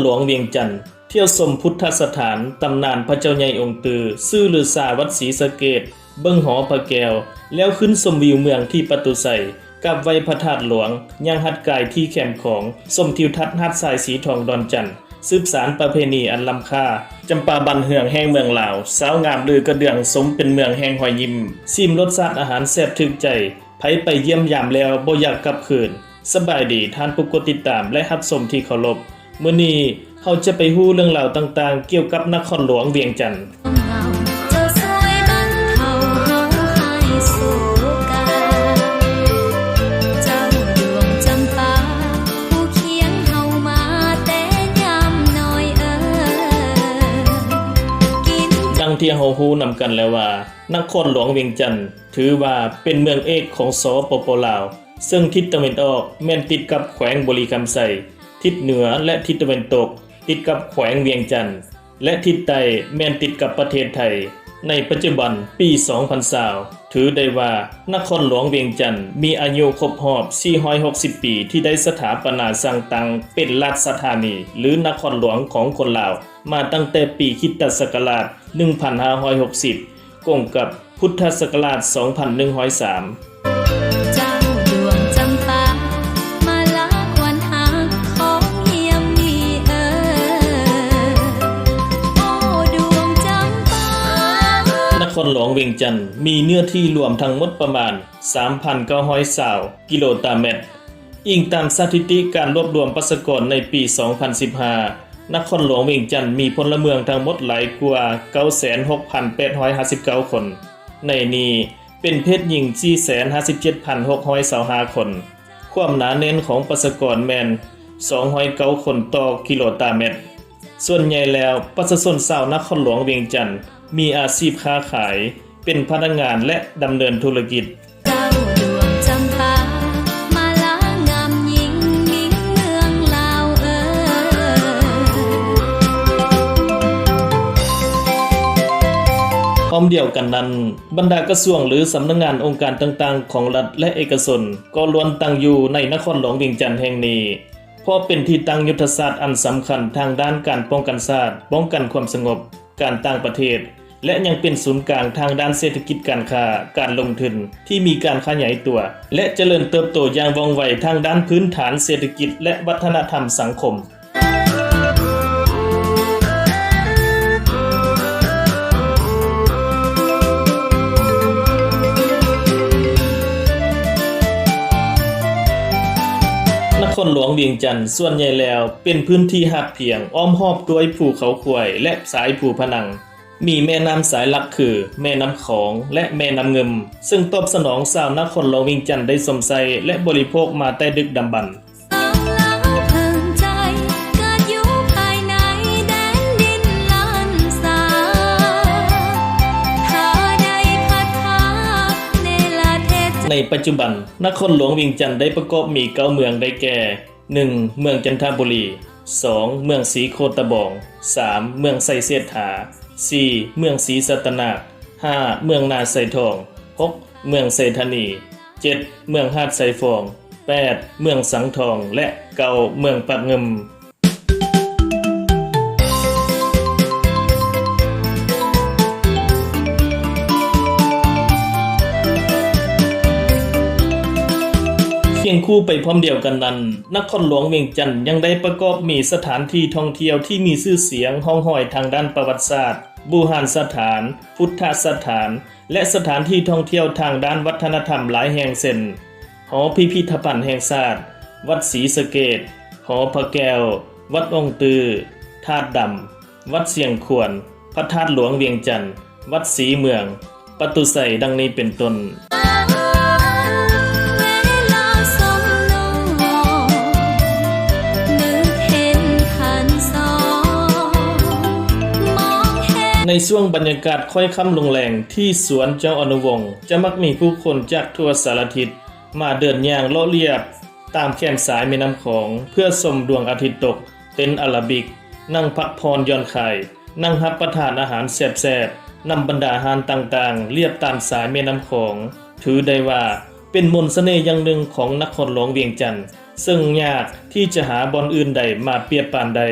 หลวงเวียงจันทร์เที่ยวชมพุทธสถานตำนานพระเจ้าใหญ่องค์ตือ ซื่อลือสาวัดศรีสะเกดเบิ้งหอพระแก้ว แล้วขึ้นชมวิวเมืองที่ประตูใสกับไวพระธาตุหลวงยังหัดกายที่แคมของสมทิวทัศน์หัดสายสีทองดอนจันทร์สืบสารประเพณีอันล้ำค่าจำปาบันเหืองแห่งเมืองลาว สาวงามลือกระเดืองสมเป็นเมืองแห่งหอยยิ้มซิมรสชาติอาหารแซ่บถึกใจไผไปเยี่ยมยามแล้วบ่อยากกลับคืน สบายดีท่านผู้กดติดตามและรับชมที่เคารพ มื้อนี้เขาจะไปฮู้เรื่องราวต่างๆ เกี่ยวกับนครหลวงเวียงจันทร์เจ้าสวยบันเทาเฮาให้สู่กันเจ้าดวงจำปาผู้เคียงเฮามาแต่ยามน้อยเอ่ยกินดังที่เฮาฮู้นำกันแล้วว่านครหลวงเวียงจันทร์ถือว่าเป็นเมืองเอกของสปปลาว ซึ่งทิศตะวันออกแม่นติดกับแขวงบริคำไส ทิศเหนือและทิศตะวันตก ติดกับแขวงเวียงจันทร์และทิศใต้แม่นติดกับประเทศไทย ในปัจจุบันปี 2020ถือได้ว่านครหลวงเวียงจันทร์มีอายุครบรอบ 460 ปีที่ได้สถาปนาสร้างตังเป็นราชธานี หรือนครหลวงของคนลาว มาตั้งแต่ปีคิตศักราช 1560กงกับพุทธศักราช 2103 นครหลวงเวียงจันทร์มีเนื้อที่รวมทั้งหมดประมาณ 3,900กิโลตารเมตร อิงตามสถิติการรวบรวมประชากรในปี 2015 นครหลวงเวียงจันทร์มีพลเมืองทั้งหมดหลายกว่า 96,859 คน ในนี้เป็นเพศหญิง 457,625 คน ความหนาแน่นของประชากรแมน209คนต่อกิโลตารเมตร ส่วนใหญ่แล้วประชาชนชาวนครหลวงเวียงจันทร์ มีอาชีพค้าขาย เป็นพนักงานและดำเนินธุรกิจเจ้าดวามเมืองลาวเอ่ยพร้อมเดียวกันนั้น บรรดากระทรวงหรือสำนักงงานองค์การต่างๆ ของรัฐและเอกชนก็ล้วนตั้งอยู่ในนครหลวงเวียงจันทร์แห่งนี้เพราะเป็นที่ตั้งยุทธศาสตร์อันสำคัญทางด้านการป้องกันชาติป้องกันความสงบ การต่างประเทศ และยังเป็นศูนย์กลางทางด้านเศรษฐกิจการค้า การลงทุนที่มีการขยายตัว และเจริญเติบโตอย่างว่องไวทางด้านพื้นฐานเศรษฐกิจและวัฒนธรรมสังคมนครหลวงเวียงจันทร์ส่วนใหญ่แล้วเป็นพื้นที่หับเพียงอ้อมหอบด้วยภูเขาขวยและสายภูพนัง มีแม่น้ำสายหลักคือ แม่น้ำของและแม่น้ำเงิม ซึ่งตอบสนองสาวนครหลวงเวียงจันทร์ได้สมใจและบริโภคมาแต่ดึกดำบรรพ์สาวลาวเพิ่งใจเกิดอยู่ภายในแดนดินล้านสาถ้าได้พัดพาในลาเทศในปัจจุบัน นครหลวงเวียงจันทร์ได้ประกอบมีเก้าเมืองได้แก่ 1. เมืองจันทบุรี 2. เมืองศรีโคตะบอง 3. เมืองไซเสยถา 4. เมืองศรีสัตนาค 5. เมืองนาไซทอง 6. เมืองไซธนี 7. เมืองหาดไซฟอง 8. เมืองสังทอง และเก้าเมืองปากเงิมเคียงคู่ไปพร้อมเดียวกันนั้น นครหลวงเวียงจันทร์ยังได้ประกอบมีสถานที่ท่องเที่ยวที่มีชื่อเสียงห้องห้อยทางด้านประวัติศาสตร์ บูหานสถาน พุทธสถาน และสถานที่ท่องเที่ยวทางด้านวัฒนธรรมหลายแห่งเช่นหอพิพิธภัณฑ์แห่งชาติวัดศรีสะเกดหอพระแก้ว วัดองค์ตือธาตุดำ วัดเสียงขวน พระธาตุหลวงเวียงจันทร์ วัดศรีเมือง ประตูใสดังนี้เป็นต้น ในช่วงบรรยากาศค่อยค่ำลงแรงที่สวนเจ้าอนุวงศ์จะมักมีผู้คนจากทั่วสารทิศมาเดินย่างเลาะเลียบ ตามแคมสายแม่น้ำของ เพื่อชมดวงอาทิตย์ตก เต็นอาราบิก นั่งพักพรย่อนคลายนั่งรับประทานอาหารแซ่บๆนำบรรดาอาหารต่างๆ เรียบตามสายแม่น้ำของ ถือได้ว่าเป็นมนต์เสน่ห์อย่างหนึ่งของนครหลวงเวียงจันทร์ซึ่งยากที่จะหาบอนอื่นใดมาเปรียบปานใด